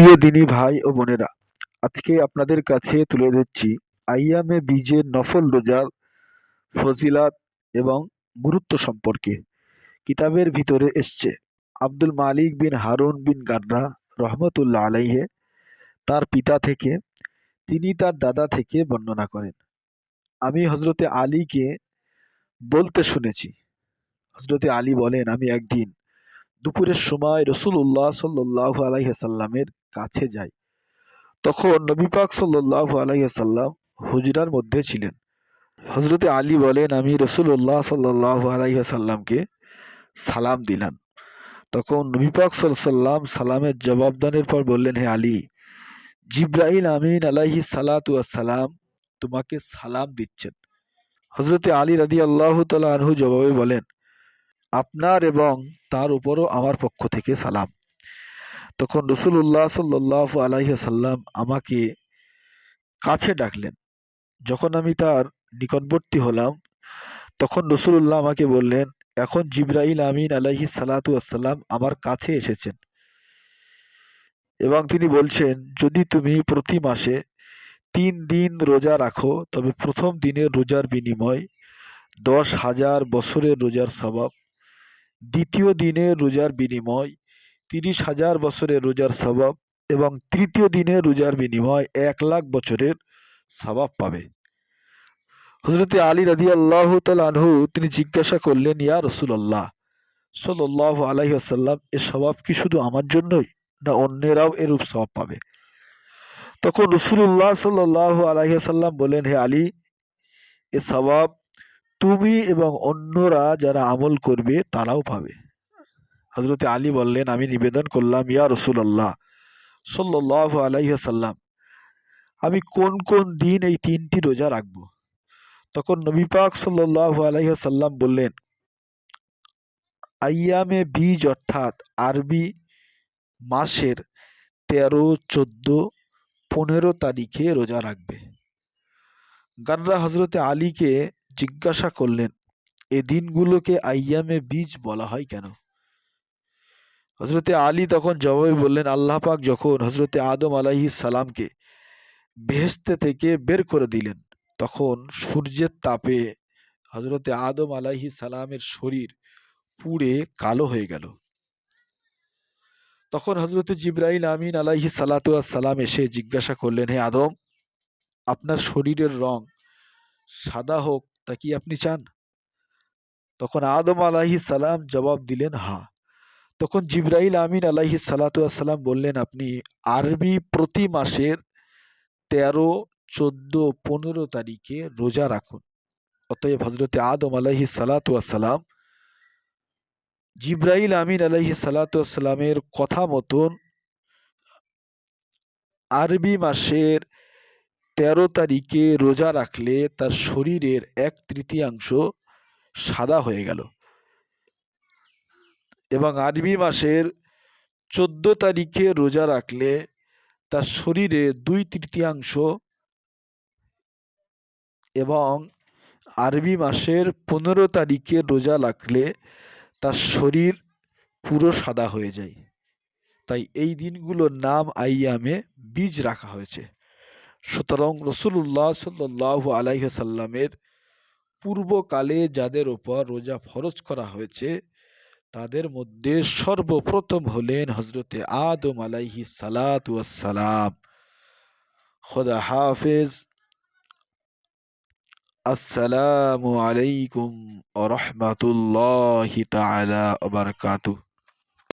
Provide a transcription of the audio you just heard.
প্রিয় দিনী ভাই ও বোনেরা, আজকে আপনাদের কাছে তুলে ধরছি আইয়ামে বীজের নফল রোজার ফজিলাত এবং গুরুত্ব সম্পর্কে। কিতাবের ভিতরে এসছে, আব্দুল মালিক বিন হারুন বিন গাড্রা রহমতুল্লাহ আলাইহে তার পিতা থেকে, তিনি তার দাদা থেকে বর্ণনা করেন। আমি হজরতে আলীকে বলতে শুনেছি। হজরতে আলী বলেন, আমি একদিন দুপুরের সময় রসুল্লাহ সাল্লাহ আলাইসাল্লামের কাছে যাই তখন নবী পাক সাল্লাহ আলাইসাল্লাম হুজরার মধ্যে ছিলেন। হজরতে আলী বলেন, আমি রসুল্লাহ সাল্লাহ আলাইসাল্লামকে সালাম দিলাম। তখন নবী পাক সাল্লাম সালামের জবাবদানের পর বললেন, হে আলী, জিব্রাইল আমিন আলাহি সালাম তোমাকে সালাম দিচ্ছেন। হজরতে আলী রাদি আল্লাহ আনহু জবাবে বলেন, আপনার এবং তার উপরও আমার পক্ষ থেকে সালাম। তখন রসুল্লাহ সাল্লাহ আলাইসাল্লাম আমাকে কাছে ডাকলেন। যখন আমি তার নিকটবর্তী হলাম, তখন রসুল্লাহ আমাকে বললেন, এখন জিব্রাইল আমিন আলাহি সালাতু আসসালাম আমার কাছে এসেছেন এবং তিনি বলছেন, যদি তুমি প্রতি মাসে তিন দিন রোজা রাখো, তবে প্রথম দিনের রোজার বিনিময় দশ হাজার বছরের রোজার স্বভাব দ্বিতীয় দিনের রোজার বিনিময় তিরিশ হাজার বছরের রোজার স্বভাব এবং তৃতীয় দিনে রোজার বিনিময় এক লাখ বছরের স্বভাব পাবে। হজরত আলী রাজি আল্লাহ আনহু তিনি জিজ্ঞাসা করলেন, ইয়া রসুল্লাহ সল্লাহ আলাহি আসাল্লাম এ স্বভাব কি শুধু আমার জন্যই না অন্যেরাও এরূপ স্বভাব পাবে? তখন রসুল্লাহ সাল্লাহ আলাহি আসাল্লাম বলেন হে আলী, এ স্বভাব তুমি এবং অন্যরা যারা আমল করবে তারাও পাবে। হজরত আলী বললেন, আমি নিবেদন করলাম, ইয়া রসুল্লাহ সাল্লাহ আলাইসাল্লাম আমি কোন কোন দিন এই তিনটি রোজা রাখব? তখন নবী পাক সাল্লাহ আলাইসাল্লাম বললেন, আইয়ামে বীজ অর্থাৎ আরবি মাসের তেরো, চোদ্দ, পনেরো তারিখে রোজা রাখবে। গানরা হজরতে আলীকে জিজ্ঞাসা করলেন, এ দিনগুলোকে আইয়ামে বীজ বলা হয় কেন? হজরতে আলী তখন জবাবে বললেন, আল্লাহ পাক যখন হজরতে আদম আলাহি সালামকে বেহেস্তে থেকে বের করে দিলেন, তখন সূর্যের তাপে হজরতে আদম আলাহি সালামের শরীর পুড়ে কালো হয়ে গেল। তখন হজরত জিব্রাইল আমিন আলাহি সালাম এসে জিজ্ঞাসা করলেন, হে আদম, আপনার শরীরের রং সাদা হোক, তা কি আপনি চান? তখন আদম আলাহি সালাম জবাব দিলেন হা তখন জিব্রাইল আমিন আলাহি সালাতাম বললেন, আপনি আরবি প্রতি মাসের তেরো, চোদ্দ, পনেরো তারিখে রোজা রাখুন। অতএব হজরতে আদম আলাহি সালাতাম জিব্রাইল আমিন আলাহি সালাতামের কথা মতন আরবি মাসের তেরো তারিখে রোজা রাখলে তার শরীরের এক তৃতীয়াংশ সাদা হয়ে গেল। এবং আরবি মাসের চোদ্দ তারিখে রোজা রাখলে তার শরীরে দুই তৃতীয়াংশ এবং আরবি মাসের পনেরো তারিখে রোজা রাখলে তার শরীর পুরো সাদা হয়ে যায়। তাই এই দিনগুলোর নাম আইয়ামে বীজ রাখা হয়েছে। সুতরাং রসুল্লাহ সাল্লাহ আলাইসাল্লামের পূর্বকালে যাদের ওপর রোজা ফরজ করা হয়েছে তাদের মধ্যে সর্বপ্রথম হলেন হজরতে আদম আলাইহি সালাতাম খোদা হাফেজ। আসসালামু আলাইকুম রহমতুল্লাহ তালা বারকাতু